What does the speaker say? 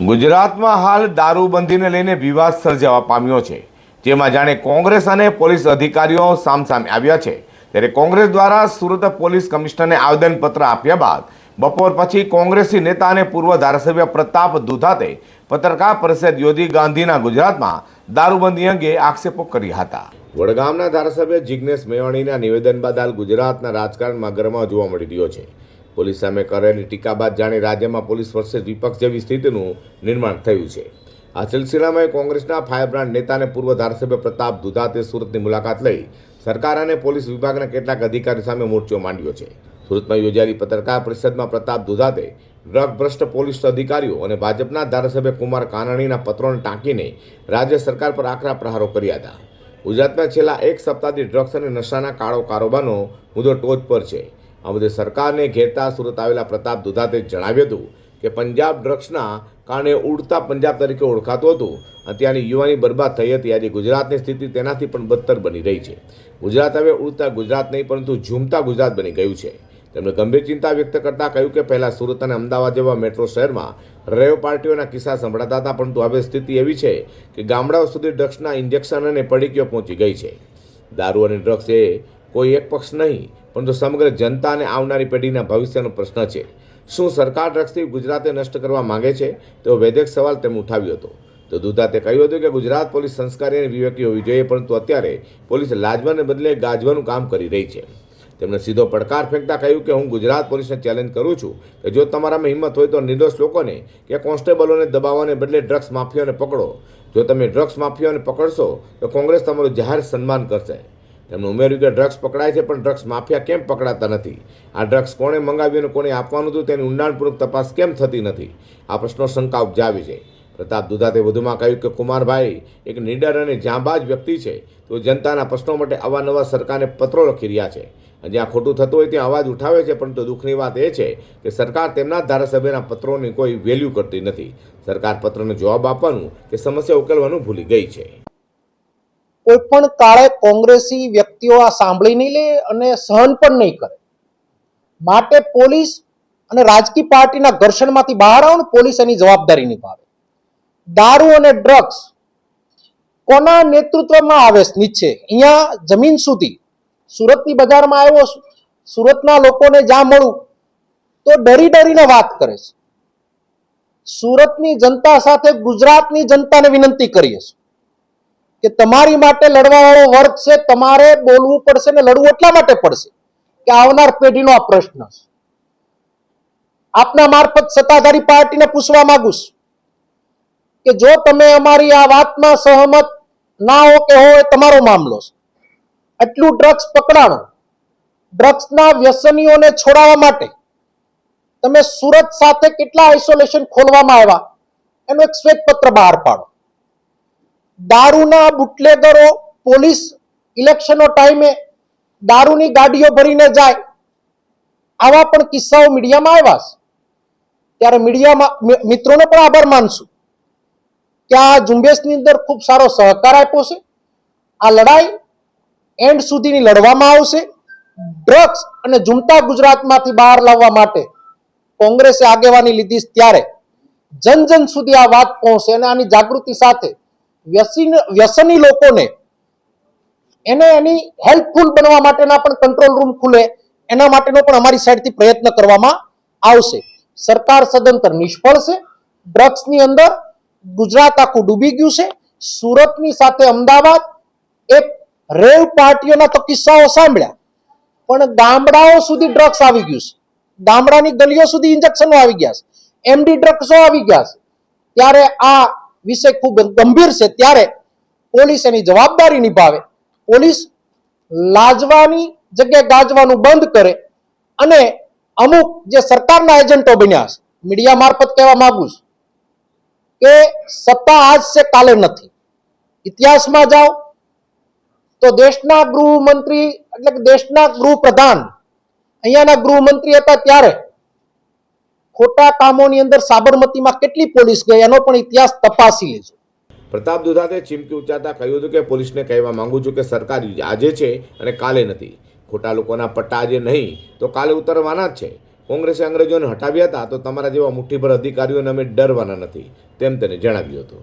ગુજરાતમાં હાલ દારૂબંધીને લઈને વિવાદ સર્જાવા પામ્યો છે. જેમાં જાણે કોંગ્રેસ અને પોલીસ અધિકારીઓ સામસામે આવ્યા છે. ત્યારે કોંગ્રેસ દ્વારા સુરત પોલીસ કમિશનરને આવેદનપત્ર આપ્યા બાદ બપોર પછી કોંગ્રેસી નેતા અને પૂર્વ ધારાસભ્ય પ્રતાપ દુધાતે પત્રકાર પરિષદ યોજી ગાંધીના ગુજરાતમાં દારૂબંધી અંગે આક્ષેપો કર્યા હતા. વડગામના ધારાસભ્ય જિગ્નેશ મેવાણીના નિવેદન બાદ હાલ ગુજરાતના રાજકારણમાં ગરમા જોવા મળી રહ્યો છે. પોલીસ સામે કરેલી ટીકા બાદ જાણે રાજ્યમાં પોલીસ વર્ષે વિપક્ષ જેવી સ્થિતિનું નિર્માણ થયું છે. આ સિલસિલામાં કોંગ્રેસના ફાયરબ્રાન્ડ નેતા અને પૂર્વ ધારાસભ્ય પ્રતાપ દુધાતે સુરતની મુલાકાત લઈ સરકાર અને પોલીસ વિભાગના કેટલાક અધિકારીઓ સામે મોરચો માંડ્યો છે. સુરતમાં યોજાયેલી પત્રકાર પરિષદમાં પ્રતાપ દુધાતે ડ્રગ ભ્રષ્ટ પોલીસ અધિકારીઓ અને ભાજપના ધારાસભ્ય કુમાર કાનાણીના પત્રોને ટાંકીને રાજ્ય સરકાર પર આકરા પ્રહારો કર્યા હતા. ગુજરાતમાં છેલ્લા એક સપ્તાહથી ડ્રગ્સ અને નશાના કાળો કારોબારનો મુદ્દો ટોચ પર છે. આ મુદ્દે સરકારને ઘેરતા સુરત આવેલા પ્રતાપ દુધાતે જણાવ્યું હતું કે પંજાબ ડ્રગ્સના કારણે ઉડતા પંજાબ તરીકે ઓળખાતું હતું અને ત્યાંની યુવાની બરબાદ થઈ હતી. આજે ગુજરાતની સ્થિતિ તેનાથી પણ બદતર બની રહી છે. ગુજરાત હવે ઉડતા ગુજરાત નહીં, પરંતુ ઝૂમતા ગુજરાત બની ગયું છે. તેમણે ગંભીર ચિંતા વ્યક્ત કરતા કહ્યું કે પહેલાં સુરત અને અમદાવાદ જેવા મેટ્રો શહેરમાં રેવ પાર્ટીઓના કિસ્સા સંભળાતા હતા, પરંતુ હવે સ્થિતિ એવી છે કે ગામડાઓ સુધી ડ્રગ્સના ઇન્જેક્શન અને પડીકીઓ પહોંચી ગઈ છે. દારૂ અને ડ્રગ્સ એ કોઈ એક પક્ષ નહીં, પરંતુ સમગ્ર જનતા અને આવનારી પેઢીના ભવિષ્યનો પ્રશ્ન છે. શું સરકાર ડ્રગ્સથી ગુજરાતે નષ્ટ કરવા માંગે છે? તેવો વૈદ્યક સવાલ તેમણે ઉઠાવ્યો હતો. તો દુધાતે કહ્યું હતું કે ગુજરાત પોલીસ સંસ્કારી અને વિવેકી હોવી જોઈએ, પરંતુ અત્યારે પોલીસ લાજવાને બદલે ગાજવાનું કામ કરી રહી છે. તેમણે સીધો પડકાર ફેંકતા કહ્યું કે હું ગુજરાત પોલીસને ચેલેન્જ કરું છું કે જો તમારામાં હિંમત હોય તો નિર્દોષ લોકોને કે કોન્સ્ટેબલોને દબાવવાને બદલે ડ્રગ્સ માફિયાઓને પકડો. જો તમે ડ્રગ્સ માફિયાઓને પકડશો, તો કોંગ્રેસ તમારું જાહેર સન્માન કરશે. તેમણે ઉમેર્યું કે ડ્રગ્સ પકડાય છે, પણ ડ્રગ્સ માફિયા કેમ પકડાતા નથી? આ ડ્રગ્સ કોણે મંગાવ્યું અને કોણે આપવાનું હતું તેની ઊંડાણપૂર્વક તપાસ કેમ થતી નથી? આ પ્રશ્નો શંકા ઉપજાવી છે. પ્રતાપ દુધાતે વધુમાં કહ્યું કે, કુમારભાઈ, એક નીડર અને જાંબાજ વ્યક્તિ છે. તો જનતાના પ્રશ્નો માટે અવારનવાર સરકારને પત્રો લખી રહ્યા છે. જ્યાં ખોટું થતું હોય ત્યાં અવાજ ઉઠાવે છે, પરંતુ દુઃખની વાત એ છે કે સરકાર તેમના ધારાસભ્યના પત્રોની કોઈ વેલ્યુ કરતી નથી. સરકાર પત્રનો જવાબ આપવાનું કે સમસ્યા ઉકેલવાનું ભૂલી ગઈ છે. કોઈ પણ કાળે કોંગ્રેસી વ્યક્તિઓ આ સાંભળી નહીં લે અને સહન પણ નહીં કરે. માટે પોલીસ અને રાજકીય પાર્ટીના ઘર્ષણમાંથી બહાર આવો ને પોલીસ એની જવાબદારી નિભાવે. દારૂ અને ડ્રગ્સ કોના નેતૃત્વમાં આવે નીચે. અહીંયા જમીન સુધી. સુરતની બજારમાં આવ્યો સુરતના લોકોને જ્યાં મળું તો ડરી ડરીને વાત કરે છે. સુરતની જનતા સાથે ગુજરાતની જનતાને વિનંતી કરીએ છીએ. કે તમારી માટે લડવાવાળો વર્ગ છે, તમારે બોલવું પડશે ને લડવું એટલા માટે પડશે કે આવનાર પેઢીનો આ પ્રશ્ન છે. આપના મારફત સત્તાધારી પાર્ટીને પૂછવા માંગુ છું કે જો તમે અમારી આ વાતમાં સહમત ના હો કે હો એ તમારો મામલો છે. એટલું ડ્રગ્સ પકડાણો, ડ્રગ્સના વ્યસનીઓને છોડાવવા માટે તમે સુરત સાથે કેટલા આઇસોલેશન ખોલવામાં આવ્યા? એનું એક શ્વેતપત્ર બહાર પાડો. દારૂના બુટલેગરો પોલીસ ઇલેક્શનો ટાઈમે દારૂની ગાડીઓ ભરીને જાય. આવા પણ કિસ્સાઓ મીડિયામાં આવ્યા છે. ત્યારે મીડિયામાં મિત્રોનો પણ આભાર માનશું કે આ ઝુંબેશની અંદર ખૂબ સારો સહકાર આપ્યો છે. આ લડાઈ એન્ડ સુધીની લડવામાં આવશે. ડ્રગ્સ અને ઝૂમતા ગુજરાતમાંથી બહાર લાવવા માટે કોંગ્રેસે આગેવાની લીધી ત્યારે જન જન સુધી આ વાત પહોંચે અને આની જાગૃતિ સાથે વ્યસન લોકોને એને એની હેલ્પફુલ બનવા માટેના પણ કંટ્રોલ રૂમ ખુલે, એના માટેનો પણ અમારી સાઈડથી પ્રયત્ન કરવામાં આવશે. સરકાર સદંતર નિષ્ફળ છે. ડ્રગ્સની અંદર ગુજરાત આખું ડૂબી ગયું છે. સુરતની સાથે અમદાવાદ એક રેવ પાર્ટીઓના તો કિસ્સાઓ સાંભળ્યા. પણ ગામડાઓ સુધી ડ્રગ્સ આવી ગયું છે. ગામડાની ગલીઓ સુધી ઇન્જેક્શનો આવી ગયા છે. એમડી ડ્રગ્સો આવી ગયા છે. ત્યારે આ વિષય ખૂબ ગંભીર છે ત્યારે પોલીસ એની જવાબદારી નિભાવે. પોલીસ લાજવાની જગ્યાએ ગાજવાનું બંધ કરે અને અમુક જે સરકારના એજન્ટો બન્યા છે, મીડિયા મારફત કહેવા માંગુ છું કે સત્તા આજ છે, કાલે નથી. ઇતિહાસમાં જાઓ તો દેશના ગૃહમંત્રી, એટલે કે દેશના ગૃહપ્રધાન, અહીંયાના ગૃહમંત્રી હતા ત્યારે ખોટા કામોની અંદર સાબરમતીમાં કેટલી પોલીસ ગઈ, એનો પણ ઇતિહાસ તપાસી લેજો. પ્રતાપ દુધાતે ચીમકી ઉચ્ચારતા કહ્યું હતું કે પોલીસને કહેવા માંગુ છું કે સરકાર આજે છે અને કાલે નથી. ખોટા લોકોના પટ્ટા આજે નહીં, તો કાલે ઉતરવાના જ છે. કોંગ્રેસે અંગ્રેજોને હટાવ્યા હતા, તો તમારા જેવા મુઠ્ઠીભર અધિકારીઓને અમે ડરવાના નથી, તેમ તેને જણાવ્યું હતું.